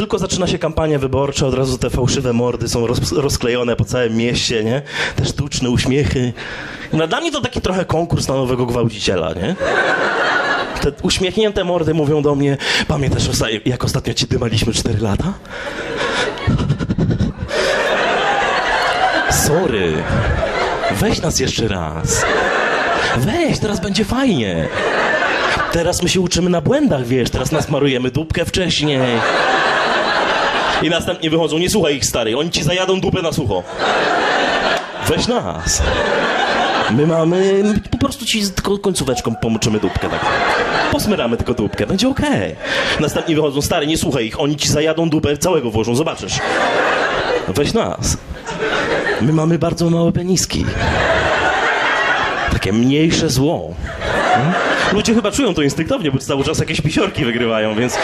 tylko zaczyna się kampania wyborcza, od razu te fałszywe mordy są roz, rozklejone po całym mieście, nie? Te sztuczne uśmiechy. No, dla mnie to taki trochę konkurs na nowego gwałciciela, nie? Te uśmiechnięte mordy mówią do mnie, pamiętasz jak ostatnio ci dymaliśmy 4 lata? Sorry. Weź nas jeszcze raz. Weź, teraz będzie fajnie. Teraz my się uczymy na błędach, wiesz, teraz nasmarujemy dupkę wcześniej. I następnie wychodzą, nie słuchaj ich stary, oni ci zajadą dupę na sucho. Weź nas. My mamy, my po prostu ci tylko końcóweczką pomoczymy dupkę tak. Posmyramy tylko dupkę, będzie okej. Następnie wychodzą, stary, nie słuchaj ich, oni ci zajadą dupę, całego włożą, zobaczysz. Weź nas. My mamy bardzo małe peniski. Takie mniejsze zło. Hmm? Ludzie chyba czują to instynktownie, bo cały czas jakieś pisiorki wygrywają, więc